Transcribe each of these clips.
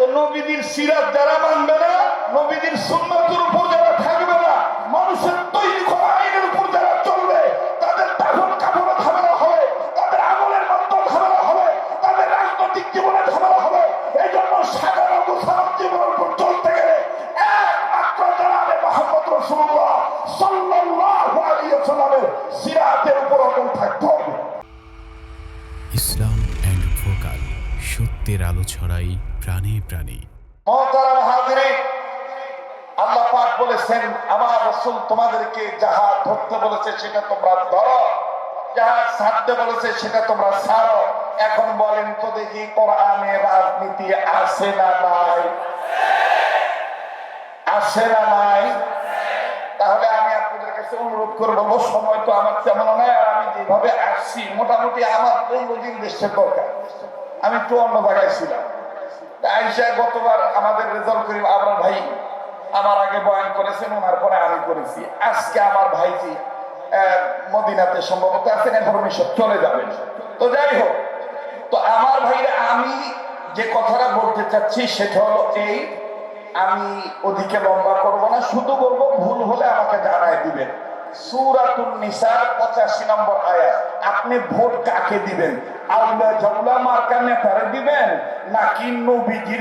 তো নবীদের সিরাত যারা মানবে না, নবীদের সুন্নতের উপর যারা থাকবে না, মানুষের তৈরি করা আইনের উপর যারা চলবে, তাদের দাফন কাপড়ে ঝামেলা হবে, তাদের আমলের মাধ্যমে ঝামেলা হবে, তাদের রাজনৈতিক জীবনে ঝামেলা হবে। এই জন্য সাধারণ মুসলমান জীবনের উপর চলতে গেলে একমাত্র জানাবে মোহাম্মদ রসুল্লাহ সাল্লাল্লাহু আলাইহি ওয়াসাল্লামের সিরাতের উপর অটল থাকতে হবে। ইসলাম ভোকাল। সত্যের আলো ছড়াই প্রাণে প্রাণে। আল্লাহ পাক বলেছেন, আমার রসুল তোমাদেরকে যাহা ধরতে বলেছে সেটা তোমরা ধরো, যাহা ছাড়তে বলেছে সেটা তোমরা ছাড়ো। এখন বলেন তো দেখি কোরআনে রাজনীতি আছে না নাই? আছে না নাই? তাহলে আমি আপনাদের কাছে অনুরোধ করব ও সময় তো আমার তেমন নয় আর আমি যেভাবে আসছি, মোটামুটি আমার পনেরো দিন দেশের দরকার। আমি একটু অন্য জায়গায় ছিলাম। আইসা গতবার আমাদের রেজাল্ট করি আপনার ভাই আমার আগে বয়ান করেছেন, ওনার পরে আমি করেছি। আজকে আমার ভাইজি মদিনাতে সম্ভবত আছেন ইনফরমেশন চলে যাবেন তো যাই হোক, তো আমার ভাইরা, আমি যে কথাটা বলতে চাচ্ছি সেটা হলো এই, আমি ওদিকে লম্বা করব না, শুধু বলব ভুল হলে আমাকে জানায় দিবেন। নিসার পঁচাশি নম্বর আয়াত। আপনি ভোট কাকে দিবেন? দিবেন?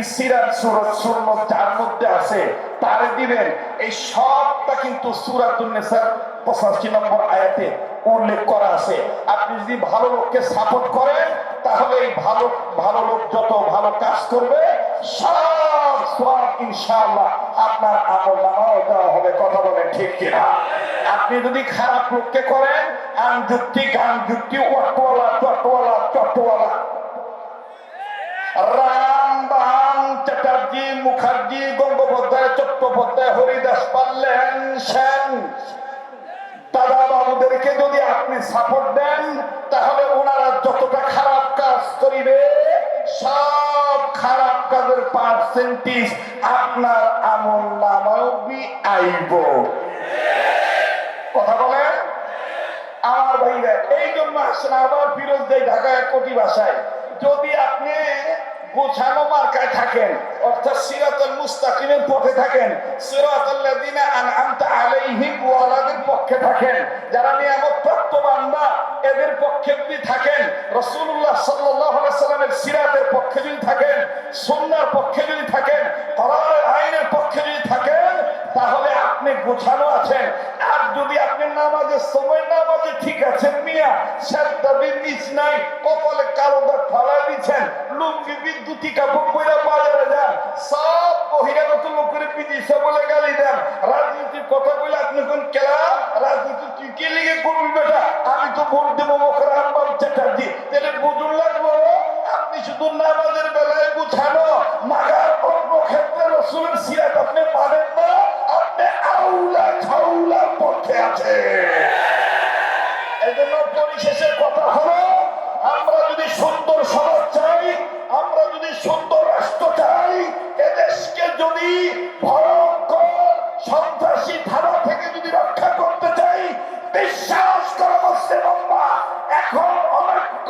সিরাত সুরত যার মধ্যে আছে, তারে দিবেন? এই সবটা কিন্তু সুরাতুন নিসার পঁচাশি নম্বর আয়াতে উল্লেখ করা আছে। আপনি যদি ভালো লোককে সাপোর্ট করেন, তাহলে এই ভালো ভালো লোক যত ভালো কাজ করবে সব সব আপনার আমল নামাও দেওয়া হবে, কথা বলেন ঠিক কিনা? আপনি যদি খারাপ লোককে করেন যুক্তি, গান যুক্তি রাম, বাম, চ্যাটার্জি, মুখার্জি, গঙ্গোপাধ্যায়, চট্টোপাধ্যায়, হরিদাস পারলেন সেন। দাদা বাবুদেরকে যদি আপনি সাপোর্ট দেন, তাহলে ওনারা যতটা খারাপ কাজ করিবে, সব পার্সেন্টেজ আপনার আমল আইব। কথা আমার ভাইরা এই জন্য আসেন আবার ফিরোজ দেয় ঢাকায় কোটি ভাষায় যদি আপনি গোছানো মার্কায় থাকেন, অর্থাৎ সিরাতুল মুস্তাকিমের পথে থাকেন সিরাতুল্লাযিনা আনআমতা আলাইহিম ওয়ালাদের পক্ষে থাকেন, যারা নিয়ামত প্রাপ্ত বান্দা, এদের পক্ষে যদি থাকেন, রাসূলুল্লাহ গোছানো আছেন আর যদি আপনি নামাজের সময় নামাজে ঠিক আছেন মিয়া সাদ্দাবির নিচ নাই, কপালে কালো দাগ ফালাই দিচ্ছেন, লুঙ্গি বিদ্যুতি কাপড় পরে বাজারে যান, সব বহিরাগত লোকের বিদিশা বলে গালি দেন। রাজনীতির কথা বলে আপনি কোন কেলা রাজনীতি তুই কি লিগে করবি বেটা? আমি তো ভোট দেবো মোখর আম্বাম চ্যাটার্জি। তাহলে বুঝুন লাগবো, আপনি শুধু নামাজের বেলায় গুছানো, মাগার অন্য ক্ষেত্রে রসুলের সিরাত আপনি পারেন না। আছে। এই জন্য পরিশেষের কথা হলো, আমরা যদি সুন্দর সমাজ চাই, আমরা যদি সুন্দর রাষ্ট্র চাই, এদেশকে যদি ভয়ঙ্কর সন্ত্রাসী ধারা থেকে যদি রক্ষা করতে চাই, বিশ্বাস করা মুসলিম এখন অনৈক্য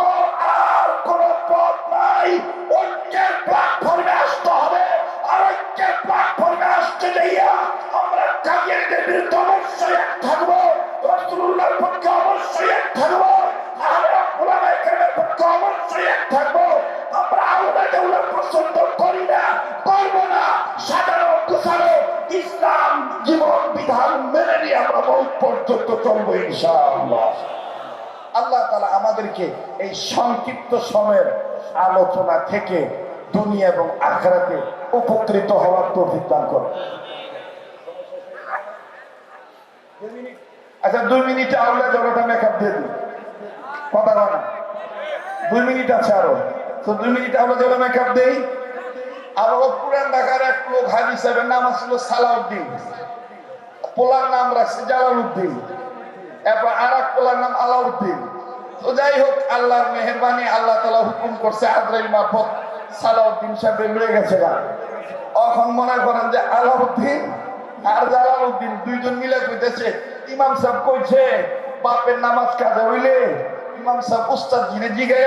আর কোন পথ নাই। ঐক্যের প্ল্যাটফর্মে আসতে হবে আর ঐক্যের প্ল্যাটফর্মে আসতে যাইয়া আমরা কাজের বিরুদ্ধে পছন্দ করি না না। সাধারণ ইসলাম জীবন বিধান মেনে নিয়ে আমরা পর্যন্ত আল্লাহ তালা আমাদেরকে এই সংক্ষিপ্ত সময়ের আলোচনা থেকে দুনিয়া এবং আখড়াতে উপকৃত হওয়ার তৌফিক দান করে আচ্ছা দুই মিনিট আউলা জগটা মেকআপ দিয়ে দিই কথা বলা দুই মিনিট আছে আরও। যাই হোক, আল্লাহর মেহরবানি, আল্লাহ তালা হুকুম করছে আদ্রাইল মারফত সালাউদ্দিন সাহেব রয়ে গেছে এখন মনে করেন যে আলাউদ্দিন আর জালালউদ্দিন দুইজন মিলে কইতেছে, ইমাম সাহেব কইছে, বাপের নামাজ কাজে হইলে ইমাম সাহেব জিরে জিগায়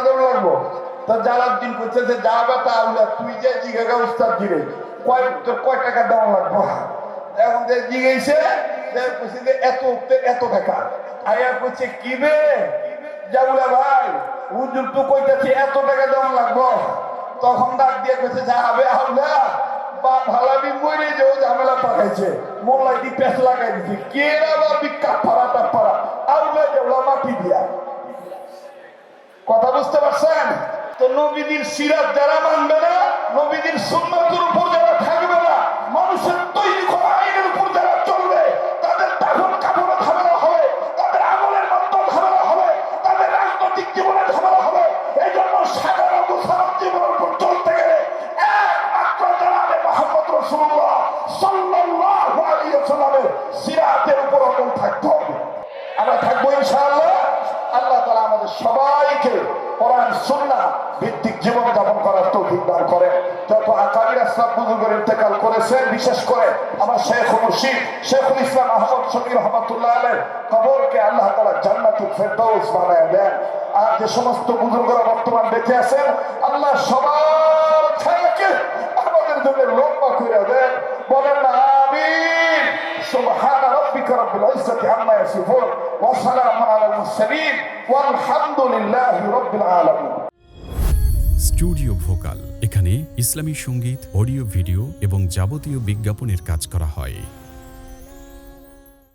দেওয়া লাগবো? তা যে যা বেটা আউলা, তুই যে দিলে কয়, তোর কয় টাকা দেওয়া লাগবো? এখন যে জিগাইছে যে, এত উঠতে- এত টাকা। আয়া কইছে, কি বে? জাউলা ভাই তো কইতাছে, এত টাকা দেওয়া লাগবো। তখন ডাক দিয়ে কইছে, যা আউলা মরে যে ঝামেলা পাকাইছে। মোল্লাই দি পেছ লাগাই দিছে? কেরা বা বিকা পাড়া টাপাড়া আউলা জাউলা মাটি দিয়া কথা বুঝতে পারছেন তো নবীদের সিরাত যারা মানবে না, নবীদের সুন্নতের উপর যারা থাকবে না, মানুষের তৈরি করা আইনের উপর যারা চলবে, তাদের দাফন কাপড়ে ঝামেলা হবে, তাদের আমলের মাধ্যমে ঝামেলা হবে, তাদের রাজনৈতিক জীবনে ঝামেলা হবে। এই জন্য সাধারণ মুসলমান জীবনের উপর চলতে গেলে একমাত্র জানাবে মোহাম্মদ রসুল্লাহ আলাইহি ওয়াসাল্লামের সিরাতের উপর অটল থাকতে হবে। আমরা থাকব ইনশাআল্লাহ। আল্লাহ তালা আমাদের সবাইকে কোরআন সুন্না ভিত্তিক জীবন যাপন করার তৌফিক দান করেন। যত আকাবির আসলাম বুজুর্গের ইন্তেকাল করেছেন বিশেষ করে আমার শেখ মুর্শিদ, শেখুল ইসলাম আহমদ শমী রহমতুল্লাহ আলের কবরকে আল্লাহ তালা জান্নাতুল ফেরদৌস বানায় দেন। আর যে সমস্ত বুজুর্গরা বর্তমান বেঁচে আছেন, আল্লাহ সবার ছায়াকে আমাদের জন্য লম্বা করে দেন। বলেন আমি সুবহান ربك رب العزة عما يصفون وسلام على المرسلين والحمد لله رب العالمين স্টুডিও ভোকাল এখানে ইসলামী সঙ্গীত অডিও ভিডিও এবং যাবতীয় বিজ্ঞাপনের কাজ করা হয়